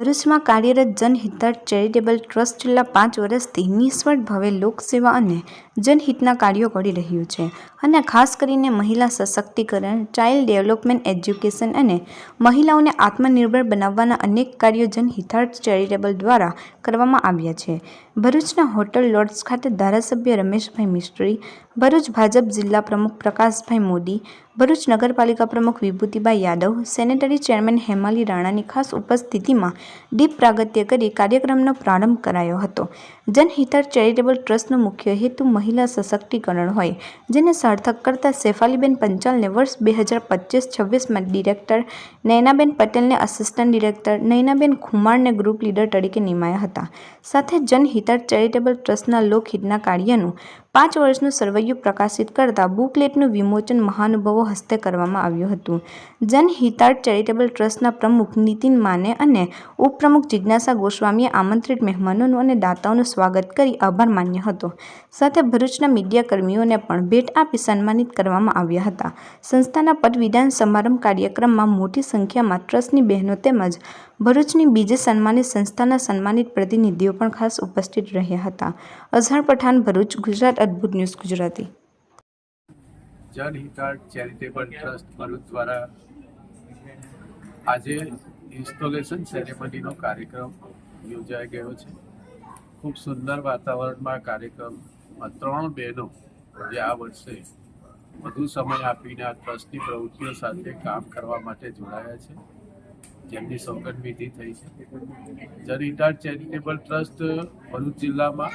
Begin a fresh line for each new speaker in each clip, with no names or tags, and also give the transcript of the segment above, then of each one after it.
ભરૂચમાં કાર્યરત જનહિતાર્થ charitable trust છેલ્લા પાંચ વર્ષથી નિસ્વાર્થ ભાવે લોકસેવા અને જનહિતના કાર્યો કરી રહ્યું છે અને ખાસ કરીને મહિલા સશક્તિકરણ, ચાઇલ્ડ ડેવલપમેન્ટ એજ્યુકેશન અને મહિલાઓને આત્મનિર્ભર બનાવવાના અનેક કાર્યો જનહિતાર્થ ચેરિટેબલ દ્વારા કરવામાં આવ્યા છે. ભરૂચના હોટલ લોર્ડ્સ ખાતે ધારાસભ્ય રમેશભાઈ મિસ્ત્રી, ભરૂચ ભાજપ જિલ્લા પ્રમુખ પ્રકાશભાઈ મોદી, ભરૂચ નગરપાલિકા પ્રમુખ વિભૂતિભાઈ યાદવ, સેનેટરી ચેરમેન હેમાલી રાણાની ખાસ ઉપસ્થિતિમાં દીપ પ્રાગત્ય કરી કાર્યક્રમનો પ્રારંભ કરાયો હતો. જનહિતાર ચેરિટેબલ ટ્રસ્ટનો મુખ્ય હેતુ મહિલા સશક્તિકરણ હોય, જેને સાર્થક કરતા શેફાલીબેન પંચાલને વર્ષ બે હજાર પચીસ છવ્વીસમાં ડિરેક્ટર નયનાબેન પટેલને આસિસ્ટન્ટ ડિરેક્ટર નયનાબેન ખુમારને ગ્રુપ લીડર તરીકે નિમાયા હતા. સાથે જનહિતાર ચેરિટેબલ ટ્રસ્ટના લોકહિતના કાર્યનું પાંચ વર્ષનું સરવૈયું પ્રકાશિત કરતા બુકલેટનું વિમોચન મહાનુભાવો હસ્તે કરવામાં આવ્યું હતું. જનહિતાર્થ ચેરિટેબલ ટ્રસ્ટના પ્રમુખ નીતિન માને અને ઉપપ્રમુખ જિજ્ઞાસા ગોસ્વામીએ આમંત્રિત મહેમાનોનું અને દાતાઓનું સ્વાગત કરી આભાર માન્યો હતો. સાથે ભરૂચના મીડિયાકર્મીઓને પણ ભેટ આપી સન્માનિત કરવામાં આવ્યા હતા. સંસ્થાના પદવિધાન સમારંભ કાર્યક્રમમાં મોટી સંખ્યામાં ટ્રસ્ટની બહેનો તેમજ ભરૂચની બીજી સન્માનિત સંસ્થાના સન્માનિત પ્રતિનિધિઓ પણ ખાસ ઉપસ્થિત રહ્યા હતા. Azhar Pathan, Bharuch, Gujarat, Adbhut news, Gujarati.
Janhitarth charitable trust Bharuch દ્વારા આજે ઇન્સ્ટોલેશન સેરેમનીનો કાર્યક્રમ યોજાઈ ગયો છે. ખૂબ સુંદર વાતાવરણમાં કાર્યક્રમમાં ત્રણ બહેનો જે આ વર્ષે વધુ સમય આપીને આ ટ્રસ્ટની પ્રવૃત્તિઓ સાથે કામ કરવા માટે જોડાયા છે. જેમની સોગંદ વિધિ થઈ છે. જનહિતાર્થ ચેરિટેબલ ટ્રસ્ટ ભરૂચ જિલ્લામાં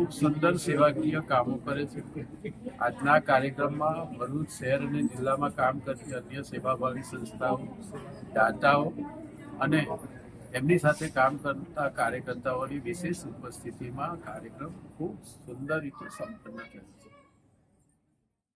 ખૂબ સુંદર સેવાકીય કામો કરે છે. આજના કાર્યક્રમમાં ભરૂચ શહેર અને જિલ્લામાં કામ કરતી અન્ય સેવાભાવી સંસ્થાઓ, દાતાઓ અને એમની સાથે કામ કરતા કાર્યકર્તાઓની વિશેષ ઉપસ્થિતિમાં કાર્યક્રમ ખૂબ સુંદર રીતે સંપન્ન થયો છે.